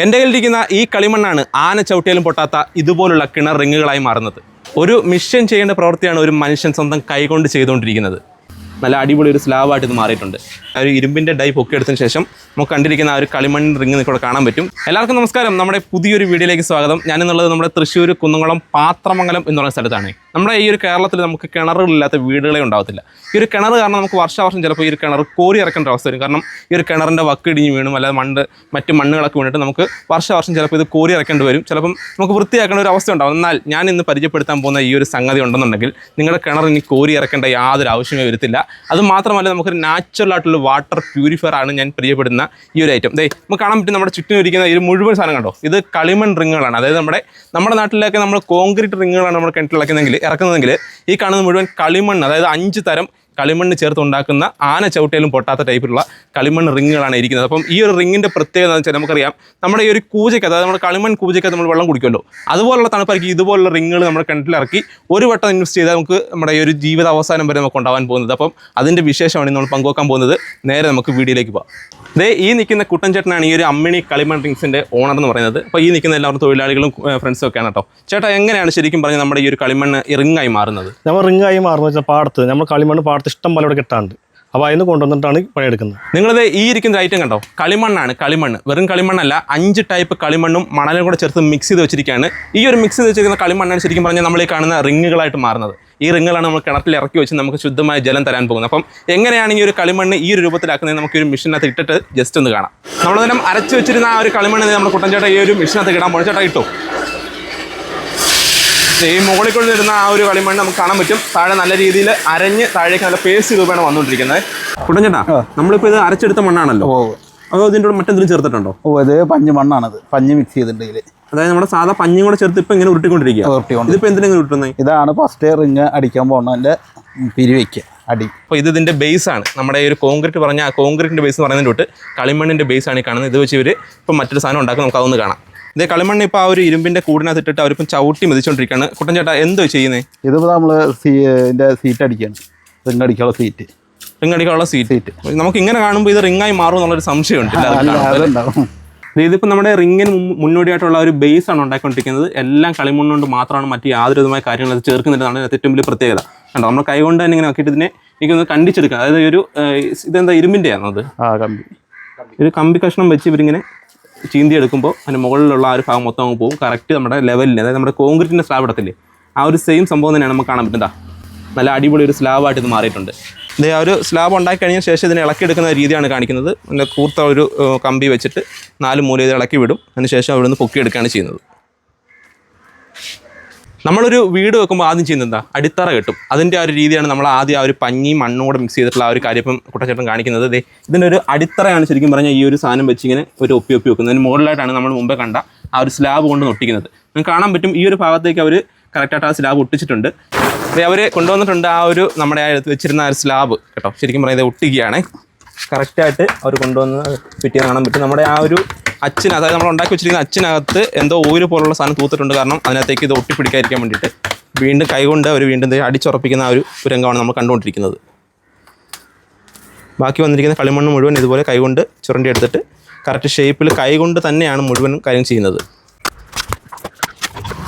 എന്റെ കയ്യിലിരിക്കുന്ന ഈ കളിമണ്ണാണ് ആന ചവിട്ടിയാലും പൊട്ടാത്ത ഇതുപോലുള്ള കിണർ റിങ്ങുകളായി മാറുന്നത്. ഒരു മിഷൻ ചെയ്യേണ്ട പ്രവൃത്തിയാണ് ഒരു മനുഷ്യൻ സ്വന്തം കൈകൊണ്ട് ചെയ്തുകൊണ്ടിരിക്കുന്നത്. നല്ല അടിപൊളി ഒരു സ്ലാബായിട്ട് ഇത് മാറിയിട്ടുണ്ട്. ആ ഒരു ഇരുമ്പിന്റെ ഡൈ പൊക്കിയെടുത്തതിന് ശേഷം നമുക്ക് കണ്ടിരിക്കുന്ന ആ ഒരു കളിമൺ റിങ് ഇവിടെ കാണാൻ പറ്റും. എല്ലാവർക്കും നമസ്കാരം. നമ്മുടെ പുതിയൊരു വീഡിയോയിലേക്ക് സ്വാഗതം. ഞാനെന്നുള്ളത് നമ്മുടെ തൃശ്ശൂർ കുന്നംകുളം പാത്രമംഗലം എന്ന് പറയുന്ന സ്ഥലത്താണ്. നമ്മുടെ ഈ ഒരു കേരളത്തിൽ നമുക്ക് കിണറുകളില്ലാത്ത വീടുകളെ ഉണ്ടാവത്തില്ല. ഈ ഒരു കിണർ കാരണം നമുക്ക് വർഷാവർഷം ചിലപ്പോൾ ഈ ഒരു കിണർ കോരി ഇറക്കേണ്ട അവസ്ഥ വരും. കാരണം ഈ ഒരു കിണറിന്റെ വക്ക് ഇടിഞ്ഞ് വീണും അല്ലാതെ മണ്ണ് മറ്റ് മണ്ണുകളൊക്കെ വീണിട്ട് നമുക്ക് വർഷാവർഷം ചിലപ്പോൾ ഇത് കോരി ഇറക്കേണ്ടി വരും. ചിലപ്പം നമുക്ക് വൃത്തിയാക്കേണ്ട ഒരു അവസ്ഥ ഉണ്ടാവും. എന്നാൽ ഞാൻ ഇന്ന് പരിചയപ്പെടുത്താൻ പോകുന്ന ഈ ഒരു സംഗതി ഉണ്ടെന്നുണ്ടെങ്കിൽ നിങ്ങളുടെ കിണർ ഇനി കോരി ഇറക്കേണ്ട യാതൊരു ആവശ്യമേ വരത്തില്ല. അത് മാത്രമല്ല നമുക്കൊരു നാച്ചുറൽ ആയിട്ടുള്ള വാട്ടർ പ്യൂരിഫയർ ആണ് ഞാൻ പ്രിയപ്പെടുന്ന ഈ ഒരു ഐറ്റം ദേ നമുക്ക് കാണാൻ പറ്റും നമ്മുടെ ചുറ്റും ഇരിക്കുന്ന ഈ മുഴുവൻ സാധനം കണ്ടോ? ഇത് കളിമൺ റിങ്ങുകളാണ്. അതായത് നമ്മുടെ നമ്മുടെ നാട്ടിലൊക്കെ നമ്മൾ കോൺക്രീറ്റ് റിങ്ങുകളാണ് നമ്മൾ കിണറ്റിലിറക്കുന്നതെങ്കിൽ ഇറക്കുന്നതെങ്കിൽ ഈ കാണുന്ന മുഴുവൻ കളിമണ്ണ് അതായത് അഞ്ച് തരം കളിമണ്ണ് ചേർത്ത് ഉണ്ടാക്കുന്ന ആന ചവിട്ടയിലും പൊട്ടാത്ത ടൈപ്പിലുള്ള കളിമണ്ണ് റിങ്ങുകളാണ് ഇരിക്കുന്നത്. അപ്പം ഈ ഒരു റിങ്ങിന്റെ പ്രത്യേകത എന്ന് വെച്ചാൽ നമുക്കറിയാം നമ്മുടെ ഈ ഒരു കൂജയ്ക്ക് അതായത് നമ്മുടെ കളിമൺ കൂജയ്ക്ക് നമ്മൾ വെള്ളം കുടിക്കുമല്ലോ. അതുപോലുള്ള തണുപ്പായിരിക്കും ഇതുപോലുള്ള റിങ്ങുകൾ നമ്മൾ കിണറ്റിലിറക്കി ഒരു വട്ടം ഇൻവെസ്റ്റ് ചെയ്താൽ നമുക്ക് നമ്മുടെ ഈ ഒരു ജീവിത അവസാനം വരെ നമുക്ക് ഉണ്ടാവാൻ പോകുന്നത്. അപ്പം അതിന്റെ വിശേഷമാണ് നമ്മൾ പങ്കുവെക്കാൻ പോകുന്നത്. നേരെ നമുക്ക് വീഡിയോയിലേക്ക് പോകാം ദേ ഈ നിൽക്കുന്ന കുട്ടൻചേട്ടനാണ് ഈ ഒരു അമ്മിണി കളിമൺ റിങ്സിന്റെ ഓണർ എന്ന് പറയുന്നത്. അപ്പോൾ ഈ നിൽക്കുന്ന എല്ലാവരും തൊഴിലാളികളും ഫ്രണ്ട്സും ഒക്കെയാണ് കേട്ടോ. ചേട്ടാ എങ്ങനെയാണ് ശരിക്കും പറഞ്ഞാൽ നമ്മുടെ ഈ ഒരു കളിമണ്ണ് റിങ്ങായി മാറുന്നത്? നമ്മൾ റിങ്ങായി മാറുന്നത് വെച്ചാൽ പാടത്ത് നമ്മൾ കളിമണ്ണ് പാടത്ത് ഇഷ്ടം പോലെ ഇവിടെ കിട്ടാണ്ട് അപ്പോൾ അതിന് കൊണ്ടുവന്നിട്ടാണ് പണിയെടുക്കുന്നത്. നിങ്ങളിത് ഈ ഇരിക്കുന്ന ഐറ്റം കണ്ടോ? കളിമണ്ണാണ് കളിമണ്ണ്. വെറും കളിമണ്ണല്ല അഞ്ച് ടൈപ്പ് കളിമണ്ണും മണലും കൂടെ ചേർത്ത് മിക്സ് ചെയ്ത് വെച്ചിരിക്കുകയാണ്. ഈ ഒരു മിക്സ് ചെയ്ത് വെച്ചിരിക്കുന്ന കളിമണ്ണാണ് ശരിക്കും പറഞ്ഞാൽ നമ്മൾ ഈ കാണുന്ന റിങ്ങുകളായിട്ട് മാറുന്നത്. ഈ റിങ്ങുകളാണ് നമ്മൾ കിണറ്റിൽ ഇറക്കി വെച്ച് നമുക്ക് ശുദ്ധമായ ജലം തരാൻ പോകുന്നത്. അപ്പം എങ്ങനെയാണ് ഈ ഒരു കളിമണ്ണ് ഈ ഒരു രൂപത്തിലാക്കുന്നത് നമുക്ക് ഒരു മെഷീനകത്ത് ഇട്ടിട്ട് ജസ്റ്റ് ഒന്ന് കാണാം. നമ്മൾ തന്നെ അരച്ച് വെച്ചിരുന്ന ആ ഒരു കളിമണ്ണ് നമ്മുടെ കുട്ടൻചേട്ട ഈ ഒരു മെഷീനകത്ത് ഇടാൻ പൊളിച്ചേട്ടാ ഇട്ടോ? ഈ മുകളിൽ കൊണ്ട് വരുന്ന ആ ഒരു കളിമണ്ണ് നമുക്ക് കാണാൻ പറ്റും. താഴെ നല്ല രീതിയിൽ അരഞ്ഞ് താഴേക്ക് നല്ല പേസ്റ്റ് രൂപയാണ് വന്നുകൊണ്ടിരിക്കുന്നത്. കുടഞ്ഞേട്ടാ നമ്മളിപ്പോൾ ഇത് അരച്ചെടുത്ത മണ്ണാണല്ലോ. അതോ ഇതിന്റെ കൂടെ മറ്റെന്തെങ്കിലും ചേർത്തിട്ടുണ്ടോ? ഓ ഇത് പഞ്ഞ് മണ്ണാണത്. പഞ്ഞ് മിക്സ് ചെയ്തിട്ടുണ്ട് ഇതിൽ. അതായത് നമ്മുടെ സാധാ പഞ്ഞും കൂടെ ചേർത്ത് ഇപ്പം ഇങ്ങനെ ഉരുട്ടിക്കൊണ്ടിരിക്കുക. ഇതിപ്പോൾ എന്തിനാണ് ഉരുട്ടുന്നത്? ഇതാണ് ഫസ്റ്റ് റിങ് അടിക്കാൻ പോകുന്നതിന്റെ പിരിവയ്ക്ക് അടി. അപ്പോൾ ഇത് ഇതിന്റെ ബേസ് ആണ്. നമ്മുടെ ഈ ഒരു കോൺക്രീറ്റ് പറഞ്ഞ ആ കോൺക്രീറ്റിന്റെ ബേസ് എന്ന് പറയുന്നതിന്റെ തൊട്ട് കളിമണ്ണിന്റെ ബേസ് ആണ് ഈ കാണുന്നത്. ഇത് വെച്ച് ഇവർ ഇപ്പം മറ്റൊരു സാധനം ഉണ്ടാക്കും നമുക്ക് അതൊന്ന് കാണാം. ഇതേ കളിമണ്ണ് ഇപ്പോൾ ആ ഒരു ഇരുമ്പിന്റെ കൂടിനകത്ത് ഇട്ടിട്ട് അവരിപ്പം ചവിട്ടി മെതിച്ചുകൊണ്ടിരിക്കുകയാണ് കുട്ടൻ ചേട്ടാ എന്തോ ചെയ്യുന്നത് ഇതിപ്പോൾ നമ്മൾ സീറ്റ് അടിക്കാണ് റിംഗ് അടിക്കാനുള്ള സീറ്റ് റിംഗ് അടിക്കാനുള്ള സീറ്റ് സീറ്റ് നമുക്ക് ഇങ്ങനെ കാണുമ്പോൾ ഇത് റിംഗ് ആയി മാറും എന്നുള്ളൊരു സംശയമുണ്ട് സംശയം ഉണ്ട് കാണുമ്പോൾ. ഇതിപ്പോൾ നമ്മുടെ റിങ്ങിന് മുന്നോടിയായിട്ടുള്ള ഒരു ബേസ് ആണ് ഉണ്ടാക്കിക്കൊണ്ടിരിക്കുന്നത് എല്ലാം കളിമണ്ണ് കൊണ്ട് മാത്രമാണ് മറ്റു യാതൊരു വിധമായ കാര്യങ്ങൾ അത് ചേർക്കുന്നില്ലെന്നാണ് ഇതിനകത്ത് ഏറ്റവും വലിയ പ്രത്യേകത. കണ്ടോ നമ്മൾ കൈകൊണ്ട് തന്നെ ഇങ്ങനെ ആക്കിയിട്ട് ഇതിനെ എനിക്കൊന്ന് കണ്ടിച്ചെടുക്കാം. അതായത് ഒരു ഇതെന്താ ഇരുമ്പിന്റെ ആണോ അത്? ആ കമ്പി. ഒരു കമ്പി കഷ്ണം വെച്ച് ഇവരിങ്ങനെ ചീന്തി എടുക്കുമ്പോൾ അതിന് മുകളിലുള്ള ആ ഒരു ഭാഗം മൊത്തം അങ്ങ് പോകും. കറക്റ്റ് നമ്മുടെ ലെവലിൽ അതായത് നമ്മുടെ കോൺക്രീറ്റിന്റെ സ്ലാബ് ഇടത്തില്ലേ? ആ ഒരു സെയിം സംഭവം തന്നെയാണ് നമുക്ക് കാണാൻ പറ്റുന്നത്. നല്ല അടിപൊളി ഒരു സ്ലാബായിട്ട് ഇത് മാറിയിട്ടുണ്ട്. ഇത് ആ ഒരു സ്ലാബ് ഉണ്ടാക്കി കഴിഞ്ഞ ശേഷം ഇതിനെ ഇളക്കിയെടുക്കുന്ന രീതിയാണ് കാണിക്കുന്നത്. നല്ല കൂർത്ത ഒരു കമ്പി വെച്ചിട്ട് നാല് മൂല ഇത് ഇളക്കി വിടും. അതിന് ശേഷം അവിടെ നിന്ന് പൊക്കിയെടുക്കുകയാണ് ചെയ്യുന്നത്. നമ്മളൊരു വീട് വെക്കുമ്പോൾ ആദ്യം ചെയ്യുന്നത് എന്താ? അടിത്തറ കെട്ടും. അതിന്റെ ആ ഒരു രീതിയാണ് നമ്മൾ ആദ്യം ആ ഒരു പഞ്ഞി മണ്ണോട് മിക്സ് ചെയ്തിട്ടുള്ള ആ ഒരു കാര്യം ഇപ്പം കുട്ടച്ചേട്ടൻ കാണിക്കുന്നത്. അതെ ഇതിന്റെ ഒരു അടിത്തറയാണ് ശരിക്കും പറഞ്ഞാൽ ഈ ഒരു സാധനം വെച്ച് ഇങ്ങനെ ഒരു ഒപ്പി ഒപ്പി വെക്കുന്നത്. അതിന് മുകളിലായിട്ടാണ് നമ്മൾ മുമ്പേ കണ്ട ആ ഒരു സ്ലാബ് കൊണ്ട് ഒട്ടിക്കുന്നത് നിങ്ങൾക്ക് കാണാൻ പറ്റും ഈ ഒരു ഭാഗത്തേക്ക് അവർ കറക്റ്റായിട്ട് ആ സ്ലാബ് ഒട്ടിച്ചിട്ടുണ്ട്. അവർ കൊണ്ടുവന്നിട്ടുണ്ട് ആ ഒരു നമ്മുടെ ആ വെച്ചിരുന്ന ആ ഒരു സ്ലാബ് കേട്ടോ. ശരിക്കും പറയുന്നത് ഒട്ടിക്കുകയാണ്. കറക്റ്റായിട്ട് അവർ കൊണ്ടുവന്ന് ഫിറ്റ് ചെയ്യാൻ കാണാൻ പറ്റും. നമ്മുടെ ആ ഒരു അച്ചിന് അതായത് നമ്മൾ ഉണ്ടാക്കി വെച്ചിരിക്കുന്ന അച്ഛനകത്ത് എന്തോ ഓയിൽ പോലുള്ള സാധനം തൂത്തിട്ടുണ്ട്. കാരണം അതിനകത്തേക്ക് ഇത് ഒട്ടിപ്പിടിക്കാതിരിക്കാൻ വേണ്ടിയിട്ട് വീണ്ടും കൈകൊണ്ട് അവർ വീണ്ടും അടിച്ചുറപ്പിക്കുന്ന ആ ഒരു രംഗമാണ് നമ്മൾ കണ്ടുകൊണ്ടിരിക്കുന്നത്. ബാക്കി വന്നിരിക്കുന്ന കളിമണ്ണ് മുഴുവൻ ഇതുപോലെ കൈകൊണ്ട് ചുരണ്ടി എടുത്തിട്ട് കറക്റ്റ് ഷേപ്പിൽ കൈകൊണ്ട് തന്നെയാണ് മുഴുവൻ കാര്യം ചെയ്യുന്നത്.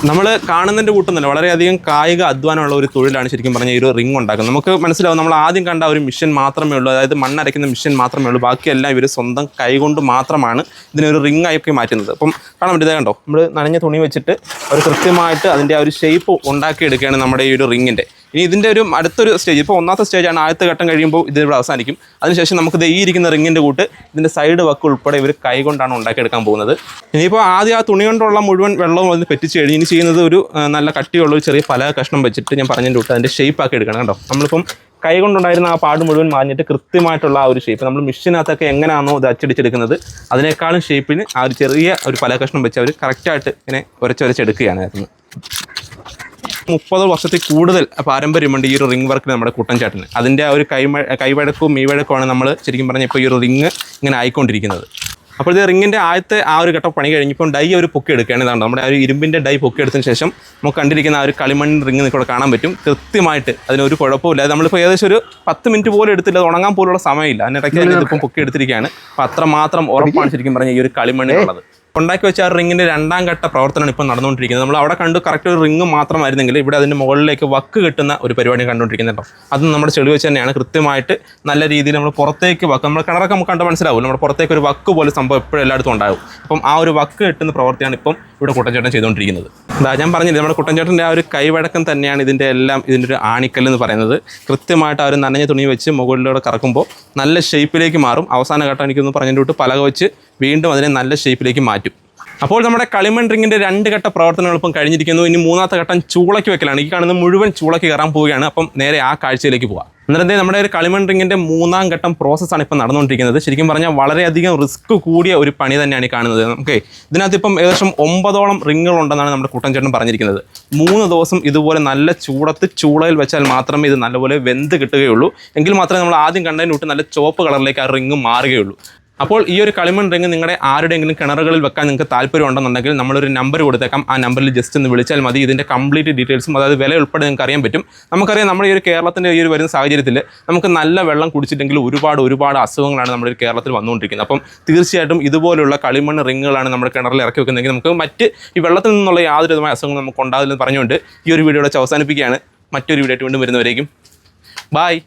നമ്മൾ കാണുന്നതിന്റെ കൂട്ടുന്നില്ല വളരെയധികം കായിക അധ്വാനമുള്ള ഒരു തൊഴിലാണ് ശരിക്കും പറഞ്ഞാൽ ഈ ഒരു റിംഗ് ഉണ്ടാക്കുന്നത്. നമുക്ക് മനസ്സിലാവും നമ്മൾ ആദ്യം കണ്ട ഒരു മിഷൻ മാത്രമേ ഉള്ളൂ. അതായത് മണ്ണരയ്ക്കുന്ന മിഷൻ മാത്രമേ ഉള്ളൂ. ബാക്കിയെല്ലാം ഇവർ സ്വന്തം കൈകൊണ്ട് മാത്രമാണ് ഇതിനൊരു റിംഗ് ആക്കി മാറ്റുന്നത്. അപ്പം കാണാൻ പറ്റിയത് കണ്ടോ? നമ്മൾ നനഞ്ഞ തുണി വെച്ചിട്ട് ഒരു കൃത്യമായിട്ട് അതിന്റെ ആ ഒരു ഷേപ്പ് ഉണ്ടാക്കിയെടുക്കുകയാണ് നമ്മുടെ ഈ ഒരു റിങ്ങിന്റെ ഇനി ഇതിന്റെ ഒരു അടുത്തൊരു സ്റ്റേജ് ഇപ്പോൾ ഒന്നാമത്തെ സ്റ്റേജാണ് ആദ്യത്തെ ഘട്ടം കഴിയുമ്പോൾ ഇത് ഇവിടെ അവസാനിക്കും. അതിനുശേഷം നമുക്ക് ഈ ഇരിക്കുന്ന റിങ്ങിന്റെ കൂട്ട് ഇതിന്റെ സൈഡ് വക്ക് ഉൾപ്പെടെ ഇവർ കൈ കൊണ്ടാണ് ഉണ്ടാക്കിയെടുക്കാൻ പോകുന്നത്. ഇനിയിപ്പോൾ ആദ്യം ആ തുണി കൊണ്ടുള്ള മുഴുവൻ വെള്ളവും അതിന് പെറ്റിച്ച് കഴിഞ്ഞ് ഇനി ചെയ്യുന്നത് ഒരു നല്ല കട്ടിയുള്ള ഒരു ചെറിയ പല കഷ്ണം വെച്ചിട്ട് ഞാൻ പറഞ്ഞതിന്റെ കൂട്ട് അതിന്റെ ഷേപ്പ് ആക്കി എടുക്കണം കേട്ടോ. നമ്മളിപ്പം കൈ കൊണ്ടുണ്ടായിരുന്ന ആ പാട് മുഴുവൻ മാഞ്ഞിട്ട് കൃത്യമായിട്ടുള്ള ആ ഒരു ഷേപ്പ് നമ്മൾ മിഷീനകത്തൊക്കെ എങ്ങനെയാണോ ഇത് അച്ചടിച്ചെടുക്കുന്നത് അതിനേക്കാളും ഷേപ്പിന് ആ ഒരു ചെറിയ ഒരു പല കഷ്ണം വെച്ച് അവർ കറക്റ്റായിട്ട് ഇങ്ങനെ ഉരച്ചൊരച്ചെടുക്കുകയാണ് ആയിരുന്നു മുപ്പത് വർഷത്തിൽ കൂടുതൽ പാരമ്പര്യമുണ്ട് ഈ ഒരു റിംഗ് വർക്ക് നമ്മുടെ കുട്ടൻചാട്ടിന് അതിന്റെ ആ ഒരു കൈമ കൈവഴക്കവും മീവഴക്കുമാണ് നമ്മൾ ശരിക്കും പറഞ്ഞാൽ ഇപ്പോൾ ഈ ഒരു റിങ് ഇങ്ങനെ ആയിക്കൊണ്ടിരിക്കുന്നത്. അപ്പോൾ ഇത് റിങ്ങിന്റെ ആദ്യത്തെ ആ ഒരു ഘട്ടം പണി കഴിഞ്ഞപ്പോൾ ഡൈ ഒരു പൊക്കി എടുക്കേണ്ടതാണ് നമ്മുടെ ആ ഒരു ഇരുമ്പിന്റെ ഡൈ പൊക്കി എടുത്തതിന് ശേഷം നമുക്ക് കണ്ടിരിക്കുന്ന ആ ഒരു കളിമൺ റിങ് നിൽക്കൂടെ ഇവിടെ കാണാൻ പറ്റും. കൃത്യമായിട്ട് അതിനൊരു കുഴപ്പമില്ല നമ്മളിപ്പോൾ ഏകദേശം ഒരു പത്ത് മിനിറ്റ് പോലും എടുത്തില്ല. അത് ഉണങ്ങാൻ പോലുള്ള സമയമില്ല. അതിനിടയ്ക്ക് ഇതിപ്പം പൊക്കി എടുത്തിരിക്കുകയാണ്. അപ്പോൾ അത്രമാത്രം ഉറപ്പാണ് ശരിക്കും പറഞ്ഞാൽ ഈ ഒരു കളിമണ്ണിനുള്ളത് ഉണ്ടാക്കി വെച്ച ആ റിങ്ങിന്റെ രണ്ടാം ഘട്ട പ്രവർത്തനമാണ് ഇപ്പോൾ നടന്നുകൊണ്ടിരിക്കുന്നത്. നമ്മൾ അവിടെ കണ്ടു കറക്റ്റ് ഒരു റിങ് മാത്രമായിരുന്നെങ്കിൽ ഇവിടെ അതിന്റെ മുകളിലേക്ക് വക്ക് കിട്ടുന്ന ഒരു പരിപാടി കണ്ടുകൊണ്ടിരിക്കുന്നുണ്ടോ അത് നമ്മുടെ ചെളി വെച്ച് തന്നെയാണ്. കൃത്യമായിട്ട് നല്ല രീതിയിൽ നമ്മൾ പുറത്തേക്ക് വക്ക് നമ്മൾ കിണറൊക്കെ നമുക്ക് കണ്ട് മനസ്സിലാവും. നമ്മുടെ പുറത്തേക്ക് ഒരു വക്ക് പോലെ സംഭവം എപ്പോഴും എല്ലായിടത്തും ഉണ്ടാകും. അപ്പം ആ ഒരു വക്ക് കിട്ടുന്ന പ്രവൃത്തിയാണ് ഇപ്പം ഇവിടെ കുട്ടൻചേട്ടൻ ചെയ്തുകൊണ്ടിരിക്കുന്നത്. എന്താ ഞാൻ പറഞ്ഞില്ലേ നമ്മുടെ കുട്ടൻചേട്ടന്റെ ആ ഒരു കൈവഴക്കം തന്നെയാണ് ഇതിന്റെ എല്ലാം ഇതിന്റെ ഒരു ആണിക്കൽ എന്ന് പറയുന്നത്. കൃത്യമായിട്ട് ആ ഒരു നനഞ്ഞ തുണി വെച്ച് മുകളിലൂടെ കറക്കുമ്പോൾ നല്ല ഷേപ്പിലേക്ക് മാറും. അവസാന ഘട്ടം എനിക്കൊന്ന് പറഞ്ഞിട്ട് പലക വെച്ച് വീണ്ടും അതിനെ നല്ല ഷേപ്പിലേക്ക് മാറ്റും. അപ്പോൾ നമ്മുടെ കളിമൺ റിങ്ങിന്റെ രണ്ട് ഘട്ട പ്രവർത്തനങ്ങൾ എളുപ്പം കഴിഞ്ഞിരിക്കുന്നു. ഇനി മൂന്നാമത്തെ ഘട്ടം ചൂളയ്ക്ക് വെക്കലാണ്. ഈ കാണുന്നത് മുഴുവൻ ചൂളയ്ക്ക് കയറാൻ പോവുകയാണ്. അപ്പം നേരെ ആ കാഴ്ചയിലേക്ക് പോവാം. എന്നിട്ട് നമ്മുടെ ഒരു കളിമൺ റിങ്ങിന്റെ മൂന്നാം ഘട്ടം പ്രോസസ്സാണ് ഇപ്പം നടന്നുകൊണ്ടിരിക്കുന്നത്. ശരിക്കും പറഞ്ഞാൽ വളരെയധികം റിസ്ക് കൂടിയ ഒരു പണി തന്നെയാണ് ഈ കാണുന്നത്. നമുക്ക് ഇതിനകത്ത് ഇപ്പം ഏകദേശം ഒമ്പതോളം റിങ്ങുകളുണ്ടെന്നാണ് നമ്മുടെ കുട്ടൻചേട്ടൻ പറഞ്ഞിരിക്കുന്നത്. മൂന്ന് ദിവസം ഇതുപോലെ നല്ല ചൂടത്ത് ചൂളയിൽ വെച്ചാൽ മാത്രമേ ഇത് നല്ലപോലെ വെന്ത് കിട്ടുകയുള്ളൂ. എങ്കിൽ മാത്രമേ നമ്മൾ ആദ്യം കണ്ടതിന് നല്ല ചുവപ്പ് കളറിലേക്ക് ആ റിങ് മാറുകയുള്ളൂ. അപ്പോൾ ഈ ഒരു കളിമൺ റിങ് നിങ്ങളുടെ ആരുടെയെങ്കിലും കിണറുകളിൽ വെക്കാൻ നിങ്ങൾക്ക് താല്പര്യം ഉണ്ടെന്നുണ്ടെങ്കിൽ നമ്മളൊരു നമ്പർ കൊടുത്തേക്കാം. ആ നമ്പറിൽ ജസ്റ്റ് ഒന്ന് വിളിച്ചാൽ മതി. ഇതിന്റെ കംപ്ലീറ്റ് ഡീറ്റെയിൽസും അതായത് വില ഉൾപ്പെടെ നിങ്ങൾക്ക് അറിയാൻ പറ്റും. നമുക്കറിയാം നമ്മുടെ ഈ ഒരു കേരളത്തിന്റെ ഈ ഒരു വരുന്ന സാഹചര്യത്തിൽ നമുക്ക് നല്ല വെള്ളം കുടിച്ചിട്ടെങ്കിൽ ഒരുപാട് ഒരുപാട് അസുഖങ്ങളാണ് നമ്മുടെ കേരളത്തിൽ വന്നുകൊണ്ടിരിക്കുന്നത്. അപ്പം തീർച്ചയായിട്ടും ഇതുപോലുള്ള കളിമൺ റിങ്ങുകളാണ് നമ്മുടെ കിണറിൽ ഇറക്കി വെക്കുന്നതെങ്കിൽ നമുക്ക് മറ്റ് ഈ വെള്ളത്തിൽ നിന്നുള്ള യാതൊരു വിധമായ അസുഖങ്ങളും നമുക്ക് ഉണ്ടാകില്ലെന്ന് പറഞ്ഞുകൊണ്ട് ഈ ഒരു വീഡിയോ അവസാനിപ്പിക്കുകയാണ്. മറ്റൊരു വീഡിയോ ആയിട്ട് വീണ്ടും വരുന്നവരേക്കും. ബായ്